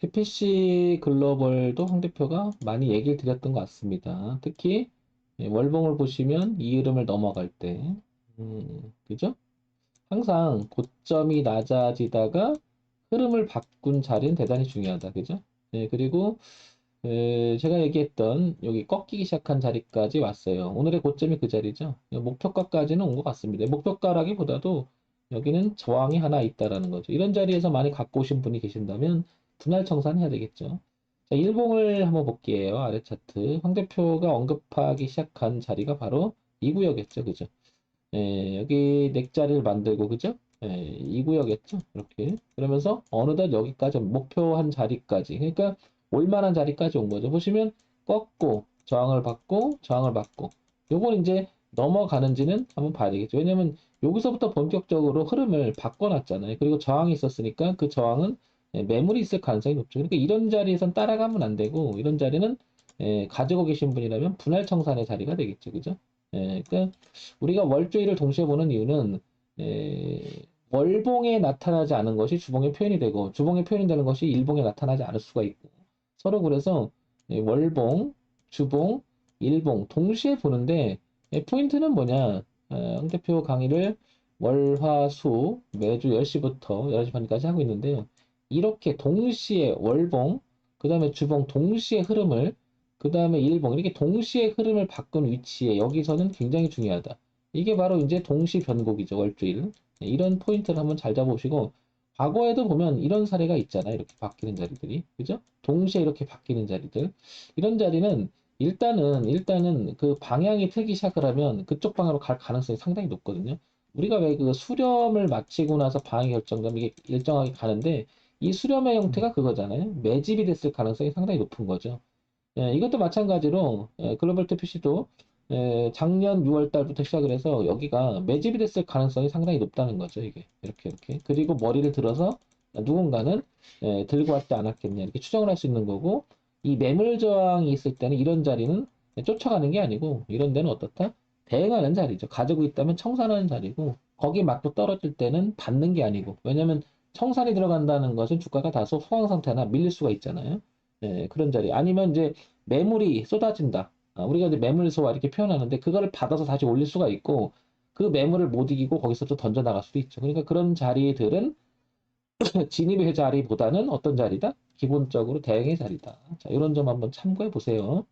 TPC 글로벌도 황 대표가 많이 얘기를 드렸던 것 같습니다. 특히 예, 월봉을 보시면 이 흐름을 넘어갈 때, 음, 그죠? 항상 고점이 낮아지다가 흐름을 바꾼 자리는 대단히 중요하다. 그죠? 예, 그리고 에, 제가 얘기했던 여기 꺾이기 시작한 자리까지 왔어요. 오늘의 고점이 그 자리죠. 목표가까지는 온 것 같습니다. 목표가라기보다도 여기는 저항이 하나 있다라는 거죠. 이런 자리에서 많이 갖고 오신 분이 계신다면 분할 청산해야 되겠죠. 자, 일봉을 한번 볼게요. 아래 차트. 황 대표가 언급하기 시작한 자리가 바로 이 구역이었죠. 그죠? 예, 여기 넥자리를 만들고, 그죠? 예, 이 구역이었죠. 이렇게. 그러면서 어느덧 여기까지 목표한 자리까지. 그러니까 올만한 자리까지 온 거죠. 보시면 꺾고 저항을 받고 저항을 받고 요건 이제 넘어가는지는 한번 봐야 되겠죠. 왜냐면 여기서부터 본격적으로 흐름을 바꿔놨잖아요. 그리고 저항이 있었으니까 그 저항은 예, 매물이 있을 가능성이 높죠. 그러니까 이런 자리에선 따라가면 안 되고 이런 자리는 예, 가지고 계신 분이라면 분할 청산의 자리가 되겠죠. 그죠? 예, 그러니까 우리가 월조일을 동시에 보는 이유는 예, 월봉에 나타나지 않은 것이 주봉에 표현이 되고 주봉에 표현이 되는 것이 일봉에 나타나지 않을 수가 있고 서로 그래서 예, 월봉, 주봉, 일봉 동시에 보는데 예, 포인트는 뭐냐? 어, 황 대표 강의를 월, 화, 수 매주 10시부터 11시 반까지 하고 있는데요. 이렇게 동시에 월봉, 그 다음에 주봉 동시에 흐름을, 그 다음에 일봉, 이렇게 동시에 흐름을 바꾼 위치에 여기서는 굉장히 중요하다. 이게 바로 이제 동시 변곡이죠, 월주일. 네, 이런 포인트를 한번 잘 잡아보시고, 과거에도 보면 이런 사례가 있잖아요. 이렇게 바뀌는 자리들이. 그죠? 동시에 이렇게 바뀌는 자리들. 이런 자리는 일단은, 일단은 그 방향이 틀기 시작을 하면 그쪽 방향으로 갈 가능성이 상당히 높거든요. 우리가 왜 그 수렴을 마치고 나서 방향 결정되면 이게 일정하게 가는데 이 수렴의 형태가 그거잖아요. 매집이 됐을 가능성이 상당히 높은 거죠. 예, 이것도 마찬가지로 예, 글로벌 TPC도 예, 작년 6월 달부터 시작을 해서 여기가 매집이 됐을 가능성이 상당히 높다는 거죠. 이게 이렇게 이렇게 그리고 머리를 들어서 누군가는 예, 들고 왔지 않았겠냐 이렇게 추정을 할 수 있는 거고 이 매물 저항이 있을 때는 이런 자리는 쫓아가는 게 아니고 이런 데는 어떻다? 대응하는 자리죠. 가지고 있다면 청산하는 자리고 거기에 맞고 떨어질 때는 받는 게 아니고 왜냐면 청산이 들어간다는 것은 주가가 다소 호황 상태나 밀릴 수가 있잖아요. 예, 그런 자리. 아니면 이제 매물이 쏟아진다. 아, 우리가 이제 매물 소화 이렇게 표현하는데 그거를 받아서 다시 올릴 수가 있고 그 매물을 못 이기고 거기서 또 던져 나갈 수도 있죠. 그러니까 그런 자리들은 진입의 자리보다는 어떤 자리다? 기본적으로 대응의 자리다. 자, 이런 점 한번 참고해 보세요.